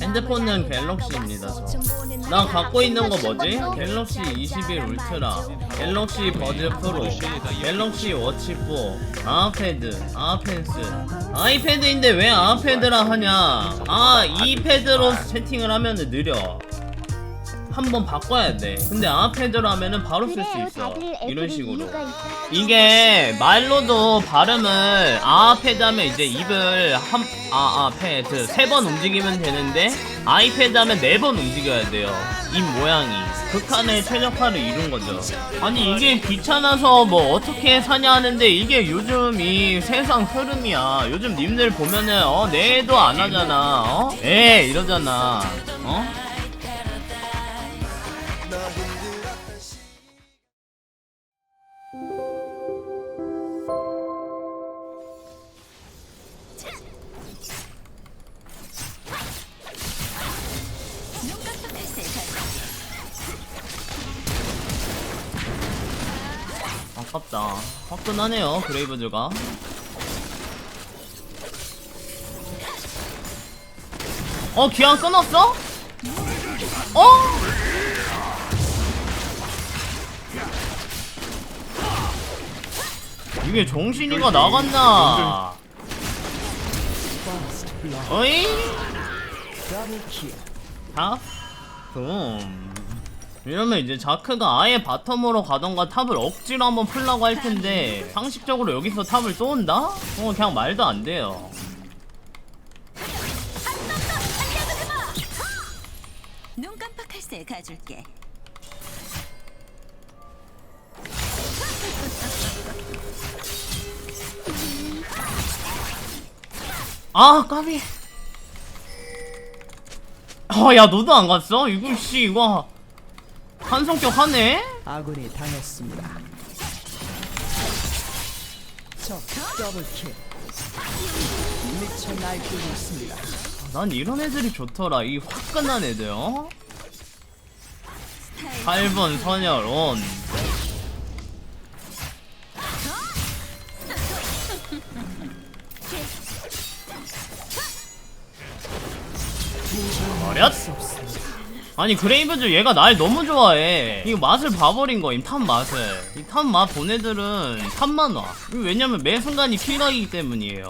핸드폰은 갤럭시입니다 저. 나 갖고 있는 거 뭐지? 갤럭시 21 울트라 갤럭시 버즈 프로 갤럭시 워치 4 아패드 아펜스 아이패드인데 왜 아패드라 하냐 아 이패드로 채팅을 하면은 느려 한번 바꿔야 돼 근데 하면은 바로 쓸 수 있어 이런 식으로 이게 말로도 발음을 아패드 하면 이제 입을 한, 아, 아, 패드 세 번 움직이면 되는데 아이패드 하면 네 번 움직여야 돼요. 입 모양이. 극한의 최적화를 이룬 거죠. 아니, 이게 귀찮아서 뭐 어떻게 사냐 하는데 이게 요즘 이 세상 흐름이야. 요즘 님들 보면은, 어, 네도 안 하잖아. 어? 에 이러잖아. 어? 아깝다. 화끈하네요, 그레이브즈가. 어, 기왕 끊었어? 어? 이게 정신이가 나갔나? 어이? 탑? 좀. 이러면 이제 자크가 아예 바텀으로 가던가 탑을 억지로 한번 풀라고 할 텐데 상식적으로 여기서 탑을 쏘온다? 어 그냥 말도 안 돼요. 눈 깜빡할 새 가줄게. 아 까비. 어야 너도 안 갔어? 이거 씨 이거 한 성격 하네? 아군이 당했습니다. 적 더블킬. 미쳐 날뛰고 있습니다. 난 이런 애들이 좋더라. 이 화끈한 애들. 어? 8번 선열 온. 어렸? 아니 그레이브즈 얘가 날 너무 좋아해. 이 맛을 봐버린 거임 탑 맛을. 이 탑 맛 본 애들은 탑만 와. 이거 왜냐면 매 순간이 킬각이기 때문이에요.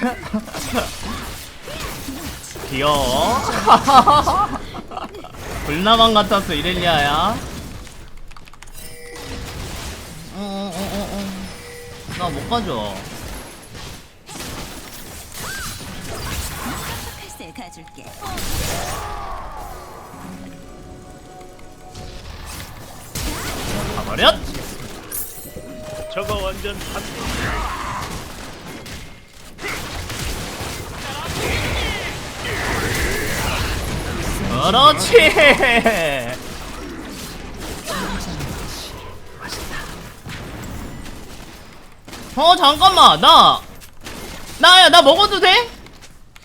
귀여워. 불나방 같았어 이렐리아야 가져 가줄게. 가버렸. 저거 완전 한 그렇지 어 잠깐만 나 나야 나 먹어도 돼?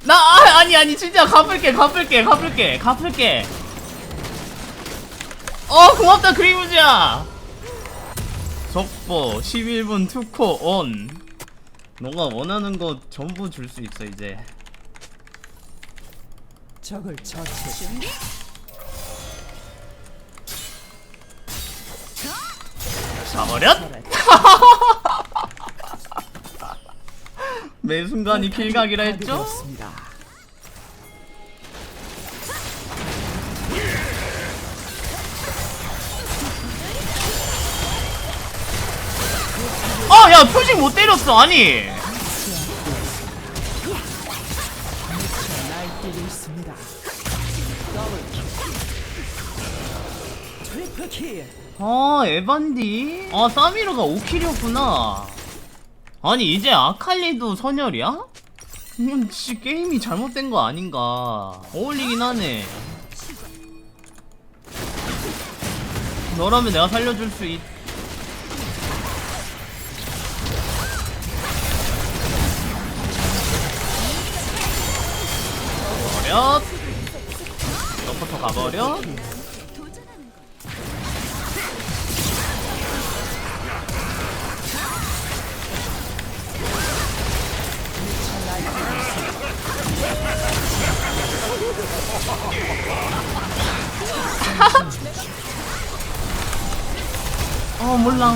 나 아, 아니 아니 진짜 갚을게 갚을게 갚을게 갚을게 어 고맙다 그리무즈야 속보 11분 투코 온 너가 원하는 거 전부 줄 수 있어 이제 적을 처치. 준비. 가버렸 매 순간이 킬각이라 했죠? 아, 야, 표식 못 때렸어, 아니. 아, 에반디? 아, 사미르가 5킬이었구나. 아니, 이제 아칼리도 선열이야? 이건 씨 게임이 잘못된 거 아닌가. 어울리긴 하네. 너라면 내가 살려줄 수 있. 어렵. 서포터 가버려? 어 몰라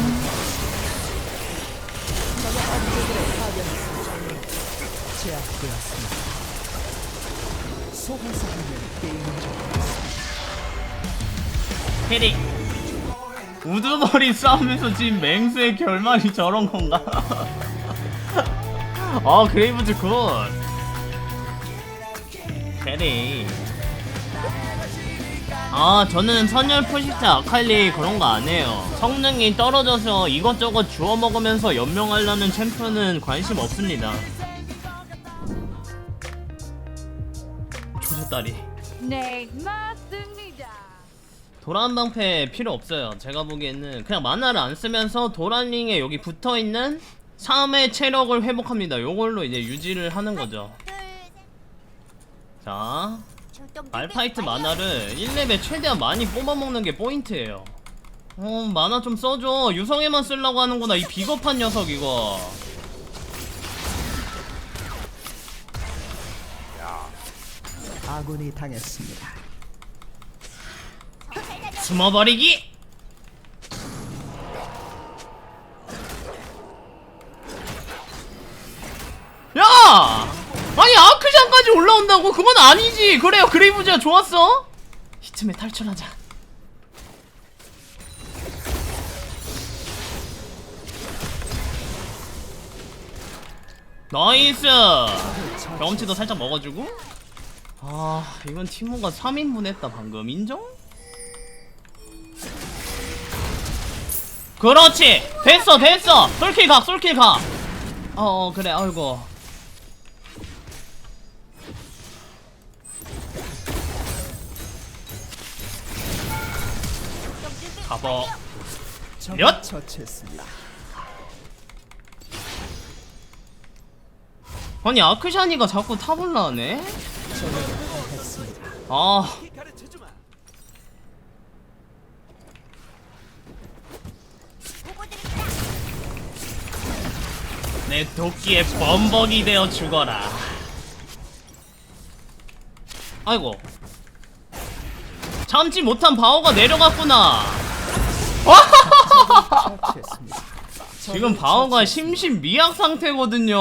캐리 우두머리 싸우면서 지금 맹수의 결말이 저런 건가? 아 그레이브즈 굿. 캐리 아 저는 선열 포식자 아칼리 그런 거 안 해요 성능이 떨어져서 이것저것 주워 먹으면서 연명하려는 챔프는 관심 없습니다 조졌다리 네, 맞습니다. 도란 방패 필요 없어요. 제가 보기에는 그냥 만화를 안 쓰면서 도란링에 여기 붙어 있는 3의 체력을 회복합니다. 요걸로 이제 유지를 하는 거죠. 자, 말파이트 만화를 1렙에 최대한 많이 뽑아먹는 게 포인트예요. 어, 만화 좀 써줘. 유성에만 쓰려고 하는구나. 이 비겁한 녀석 이거. 아군이 당했습니다. 숨어버리기! 5까지 올라온다고? 그건 아니지. 그래요. 그레이브즈야 좋았어. 이쯤에 탈출하자. 나이스! 경험치도 살짝 먹어주고. 아 이건 팀원가 3인분 했다 방금. 인정? 그렇지! 됐어 됐어! 솔킬 가 솔킬 가어 어, 그래 아이고. 적을 엿! 처치했습니다. 아니 아크샤니가 자꾸 탑을 나네. 아 내 도끼에 범벅이 되어 죽어라 아이고 참지 못한 바오가 내려갔구나. 지금 바오가 심신미약 상태거든요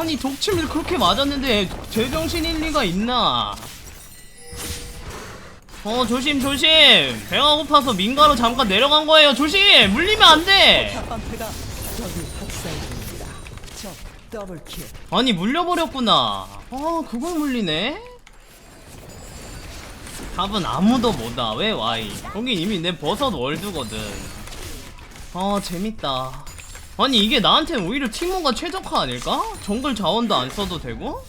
아니 독침을 그렇게 맞았는데 제정신 일 리가 있나 어 조심 조심 배가 고파서 민가로 잠깐 내려간 거예요 조심 물리면 안돼. 아니 물려버렸구나 아 그걸 물리네 답은 아무도 못와 왜 와이 거긴 이미 내 버섯 월드거든 아 재밌다 아니 이게 나한텐 오히려 티모가 최적화 아닐까? 정글 자원도 안 써도 되고?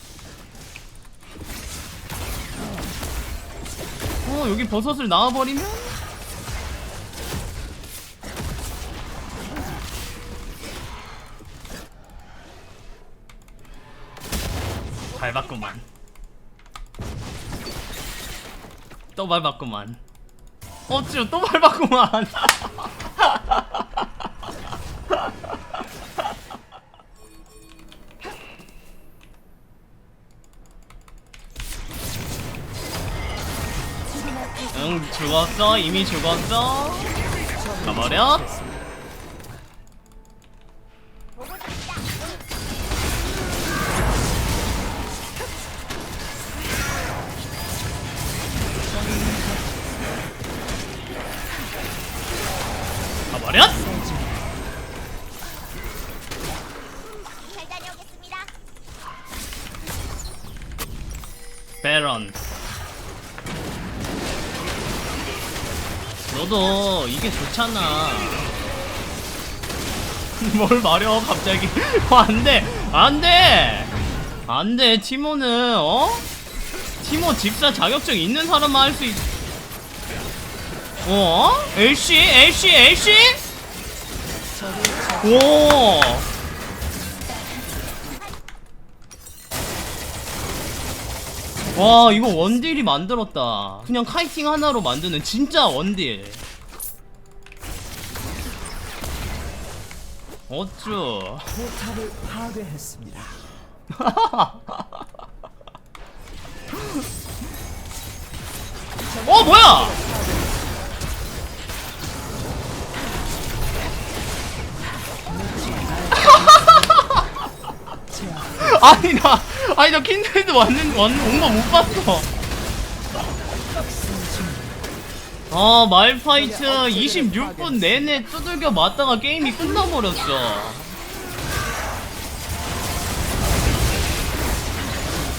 어 여기 버섯을 낳아버리면? 밟았구만 또 밟았구만. 어쭈 또 밟았구만. 응 죽었어. 이미 죽었어. 가버려 좋잖아 뭘 말여 갑자기 어, 안돼 안돼 안돼 티모는 어? 티모 집사 자격증 있는 사람만 할 수 있... 어? 엘씨? 엘씨? 엘씨? 오와 이거 원딜이 만들었다 그냥 카이팅 하나로 만드는 진짜 원딜 어쭈. 포탑을 파괴했습니다. 어 뭐야? 아니 나 아니 나 킨드레드 왔는 온거 못 봤어 아 말파이트 26분 내내 두들겨 맞다가 게임이 끝나버렸어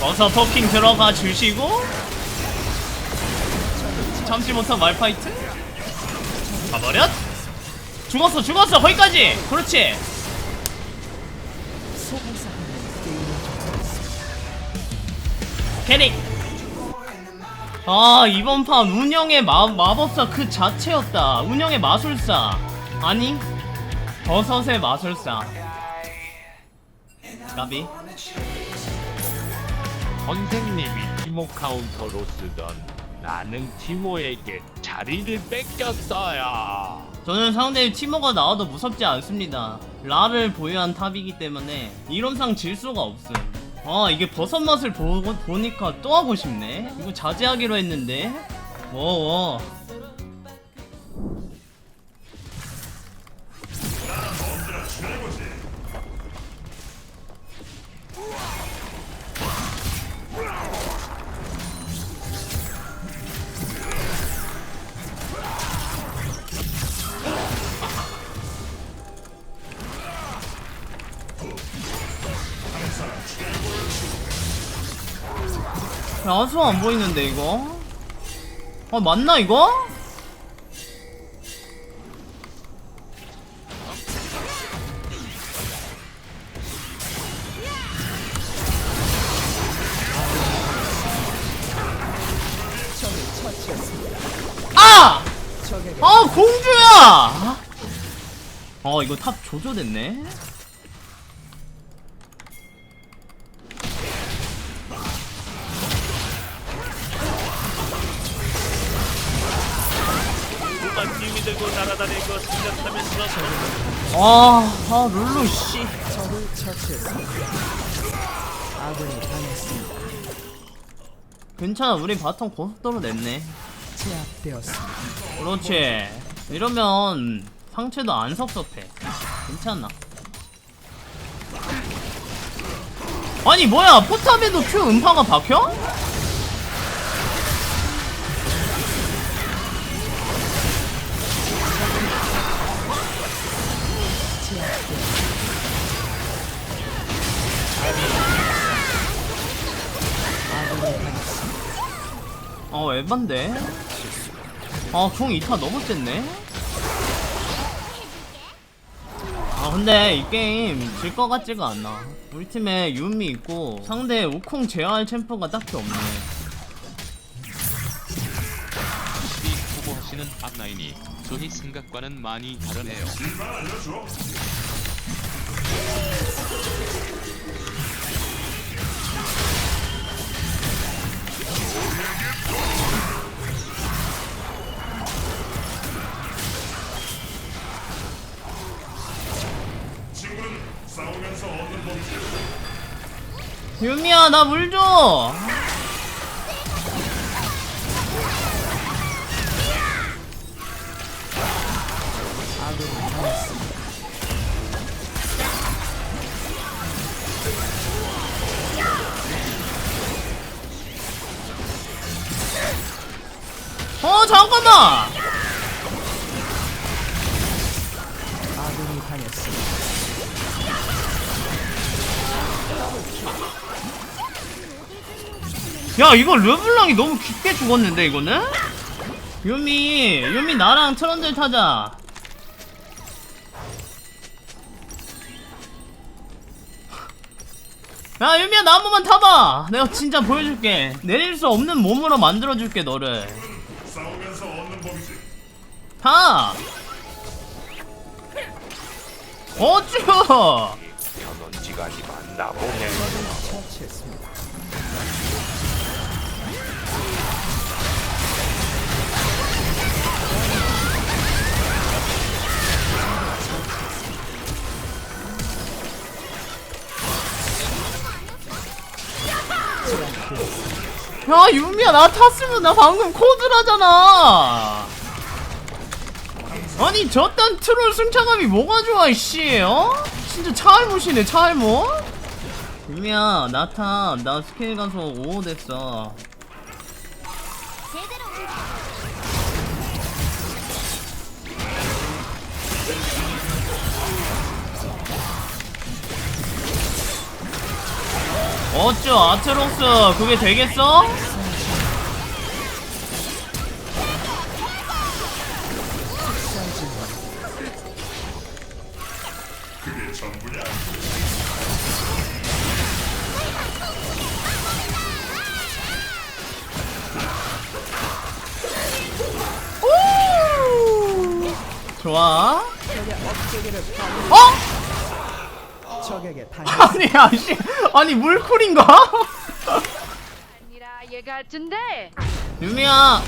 어서 포킹 들어가 주시고. 참지 못한 말파이트. 가버렸. 죽었어 죽었어. 거기까지. 그렇지. 캐릭 아 이번 판 운영의 마, 마법사 그 자체였다. 운영의 마술사. 아니 버섯의 마술사. 까비. 선생님이 티모 카운터로 쓰던 나는 티모에게 자리를 뺏겼어요. 저는 상대 티모가 나와도 무섭지 않습니다. 라를 보유한 탑이기 때문에 이론상 질 수가 없음 아 이게 버섯 맛을 보, 보니까 또 하고 싶네. 이거 자제하기로 했는데. 워워 야수 안 보이는데 이거 아 맞나 이거? 아! 아 공주야! 어 이거 탑 조조됐네 날아다니고 생각하면서 아, 아 룰루 씨 적을 처치했습니다. 아군이 당했습니다. 괜찮아 우리 바텀 고속도로 냈네 제압되었습니다. 그렇지 이러면 상체도 안 섭섭해 괜찮아 아니 뭐야 포탑에도 Q 음파가 박혀? 에반데? 아궁 2타 너무 셌네? 아 근데 이 게임 질 것 같지가 않아 우리 팀에 유미 있고 상대 우콩 제어할 챔프가 딱히 없네 이 후보하시는 앞라인이 저희 생각과는 많이 다르네요. 유미야 나 물 줘! 어 잠깐만! 아군이 당했습니다. 야 이거 르블랑이 너무 깊게 죽었는데 이거는? 유미 유미 나랑 트런들 타자 야 유미야 나 한 번만 타봐 내가 진짜 보여줄게 내릴 수 없는 몸으로 만들어줄게 너를. 타! 어쭈! 보네. 야 유미야 나 탔으면 나 방금 코드라잖아. 아니 저딴 트롤 승차감이 뭐가 좋아 이씨 어? 진짜 차알못이네 차알못. 유미야 나타나 스케일 가서 5호 됐어 어쭈 아트록스 그게 되겠어? 좋아 어? 적에게 당 아니 아씨. 아니 물쿨인가? 아니라 얘 같은데. 유미야.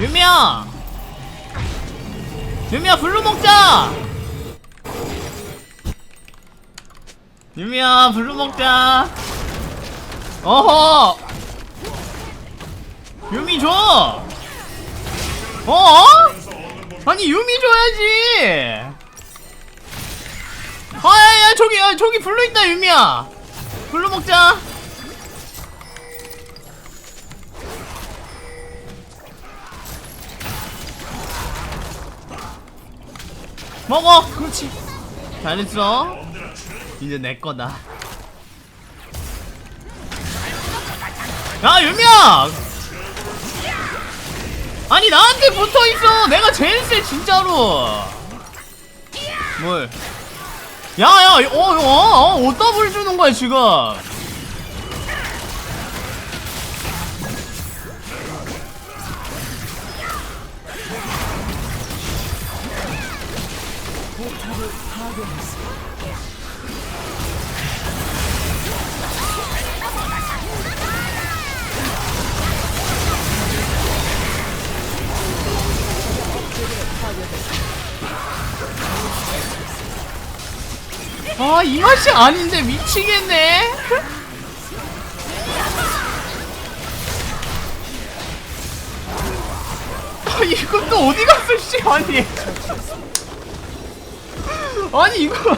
유미야. 유미야 블루 먹자. 유미야 블루 먹자. 어허 유미 줘! 어? 아니 유미 줘야지! 아야야 저기 야, 저기 블루 있다 유미야! 블루 먹자! 먹어! 그렇지. 잘했어. 이제 내 거다. 야 유미야 아니 나한테 붙어있어. 내가 제일 세 진짜로. 뭘? 야야 어, 어, 어, 어디다 불 주는 거야 지금 아 이 맛이 아닌데 미치겠네. 아 이거 또 어디 갔어 씨? 아니. 아니 이거.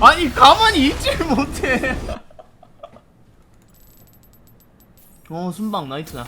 아니 가만히 있질 못해. 어 순방 나이스다